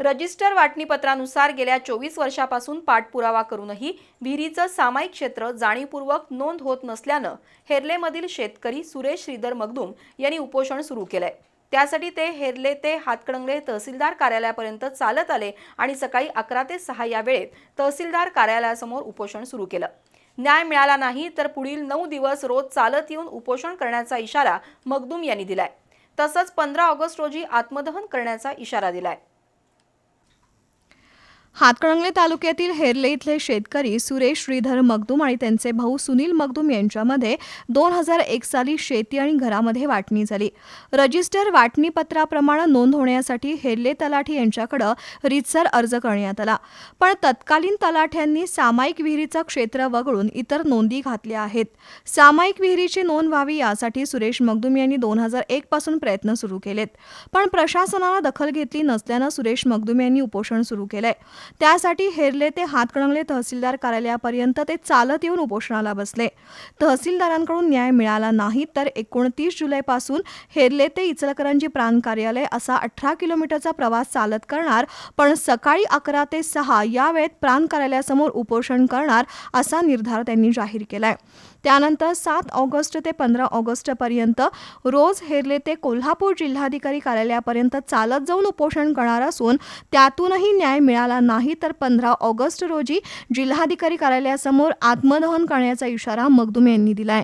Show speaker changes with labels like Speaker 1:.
Speaker 1: Register वाटणीपत्रानुसार गेल्या चोवीस वर्षापासून पाठपुरावा करूनही विहिरीचं सामायिक क्षेत्र जाणीवपूर्वक नोंद होत नसल्यानं हेर्लेमधील शेतकरी सुरेश श्रीधर मगदूम यांनी उपोषण सुरू केलंय. त्यासाठी ते हेर्ले ते हातकणंगले तहसीलदार कार्यालयापर्यंत चालत आले आणि सकाळी अकरा ते सहा या वेळेत तहसीलदार कार्यालयासमोर उपोषण सुरू केलं. न्याय मिळाला नाही तर पुढील नऊ दिवस रोज चालत येऊन उपोषण करण्याचा इशारा मगदूम यांनी दिलाय. तसंच पंधरा ऑगस्ट रोजी आत्मदहन करण्याचा इशारा दिलाय.
Speaker 2: हातकणंगले तालुक्यातील हेरले इथले शेतकरी सुरेश श्रीधर मगदूम आणि त्यांचे भाऊ सुनील मगदूम यांच्यामध्ये दोन हजार एक साली शेती आणि घरामध्ये वाटणी झाली. रजिस्टर वाटणीपत्राप्रमाणे नोंद होण्यासाठी हेर्ले तलाठी यांच्याकडं रितसर अर्ज करण्यात आला. पण तत्कालीन तलाठ्यांनी सामायिक विहिरीचं क्षेत्र वगळून इतर नोंदी घातल्या आहेत. सामायिक विहिरीची नोंद व्हावी यासाठी सुरेश मगदूम यांनी दोन हजार एक पासून प्रयत्न सुरू केलेत. पण प्रशासनानं दखल घेतली नसल्यानं सुरेश मगदूम यांनी उपोषण सुरू केलंय. त्यासाठी हेरले ते हातकणंगले तहसीलदार कार्यालयापर्यंत ते चालत येऊन उपोषणाला बसले. तहसीलदारांकडून न्याय मिळाला नाही तर एकोणतीस जुलैपासून हेरले ते इचलकरंजी प्रांत कार्यालय असा अठरा किलोमीटरचा प्रवास चालत करणार पण सकाळी अकरा ते सहा या वेळेत प्रांत कार्यालयासमोर उपोषण करणार असा निर्धार त्यांनी जाहीर केलाय. त्यानंतर सात ऑगस्ट ते पंधरा ऑगस्टपर्यंत रोज हेरले ते कोल्हापूर जिल्हाधिकारी कार्यालयापर्यंत चालत जाऊन उपोषण करणार असून त्यातूनही न्याय मिळाला नाही तर पंधरा ऑगस्ट रोजी जिल्हाधिकारी कार्यालयासमोर आत्मदहन करण्याचा इशारा मगदुम यांनी दिलाय.